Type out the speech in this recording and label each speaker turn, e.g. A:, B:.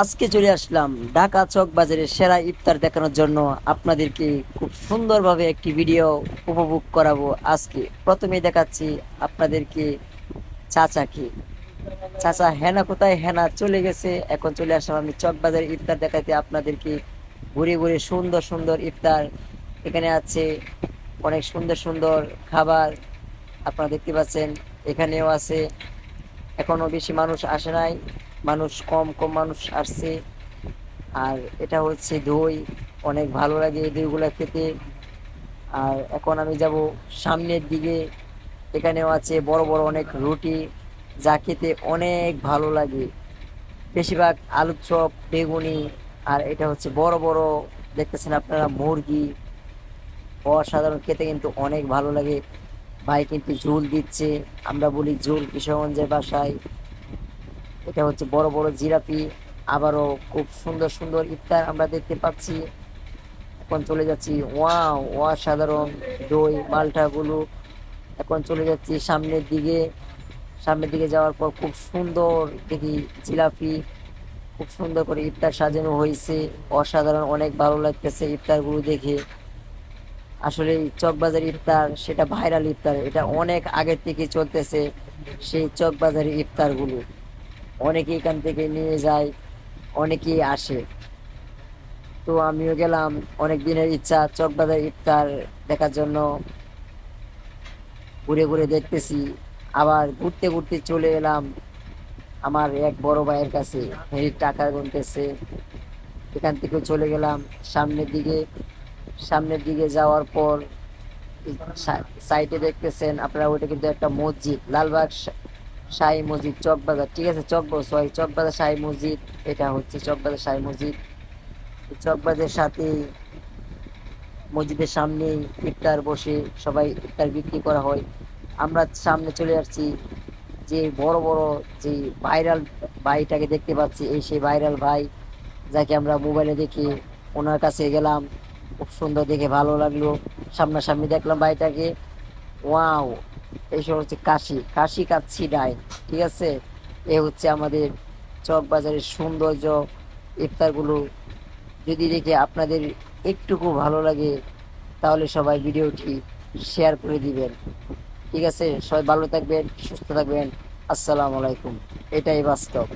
A: আজকে চলে আসলাম ঢাকা চক বাজারের সেরা ইফতার দেখানোর জন্য। আপনাদেরকে খুব সুন্দরভাবে একটি ভিডিও উপভোগ করাবো আজকে। প্রথমে দেখাচ্ছি আপনাদেরকে চাচাকে। চাচা হেনা কোথায়? হেনা চলে গেছে। এখন চলে আসলাম আমি চক বাজারের ইফতার দেখাতে আপনাদেরকে। ঘুরে ঘুরে সুন্দর সুন্দর ইফতার। এখানে আছে অনেক সুন্দর সুন্দর খাবার। আপনারা দেখতে পাচ্ছেন, এখানেও আছে। এখনও বেশি মানুষ আসে নাই। মানুষ কম কম মানুষ আসছে। আর এটা হচ্ছে দই। অনেক ভালো লাগে এই দইগুলো খেতে। আর এখন আমি যাব সামনের দিকে। এখানেও আছে বড় বড় অনেক রুটি, যা খেতে অনেক ভালো লাগে। বেশিরভাগ আলুর চপ, বেগুনি, আর এটা হচ্ছে বড় বড়, দেখতেছেন আপনারা মুরগি। অসাধারণ, খেতে কিন্তু অনেক ভালো লাগে। ভাই কিন্তু ঝোল দিচ্ছে। আমরা বলি ঝোল কিশোরগঞ্জের বাসায়। এটা হচ্ছে বড় বড় জিরাপি আবারও খুব সুন্দর সুন্দর ইফতার আমরা দেখতে পাচ্ছি। এখন চলে যাচ্ছি, ওয়াও, অসাধারণ দই, মালটাগুলো। এখন চলে যাচ্ছি সামনের দিকে। সামনের দিকে যাওয়ার পর খুব সুন্দর দেখি জিলাপি। খুব সুন্দর করে ইফতার সাজানো হয়েছে। অসাধারণ, অনেক ভালো লাগতেছে ইফতারগুলো দেখে। আসলে চকবাজার ইফতার, সেটা ভাইরাল ইফতার, এটা অনেক আগের থেকে চলতেছে সেই চকবাজারের ইফতারগুলো। অনেকে এখান থেকে নিয়ে যায়, অনেকেই আসে। তো আমিও গেলাম, অনেক দিনের ইচ্ছা চকবাজার ইফতার দেখার জন্য। ঘুরে ঘুরে দেখতেছি, আবার ঘুরতে ঘুরতে চলে এলাম আমার এক বড় ভাইয়ের কাছে। এই টাকা গুনতেছে। এখান থেকে চলে গেলাম সামনের দিকে। সামনের দিকে যাওয়ার পর সাইডে দেখতেছেন আপনারা, ওইটা কিন্তু একটা মসজিদ, লালবাগ শাহী মসজিদ চকবাজার ঠিক আছে? চক সরি চকবাজার শাহী মসজিদ, এটা হচ্ছে চকবাজার শাহী মসজিদ। চকবাজারের সাথে মসজিদের সামনে ইফতার বসে সবাই ইফতার বিক্রি করা হয়। আমরা সামনে চলে আসছি যে বড় বড় যে ভাইরাল ভাইটাকে দেখতে পাচ্ছি, এই সেই ভাইরাল ভাই যাকে আমরা মোবাইলে দেখি ওনার কাছে গেলাম, খুব সুন্দর দেখে ভালো লাগল। সামনাসামনি দেখলাম ভাইটাকে। ওয়াও! এইসব হচ্ছে কাশি কাশি কাচ্ছি ডাইন ঠিক আছে? এ হচ্ছে আমাদের চক বাজারের সৌন্দর্য ইফতারগুলো। যদি দেখে আপনাদের একটুকু ভালো লাগে, তাহলে সবাই ভিডিওটি শেয়ার করে দিবেন। ঠিক আছে? সবাই ভালো থাকবেন, সুস্থ থাকবেন। আসসালামু আলাইকুম। এটাই বাস্তব।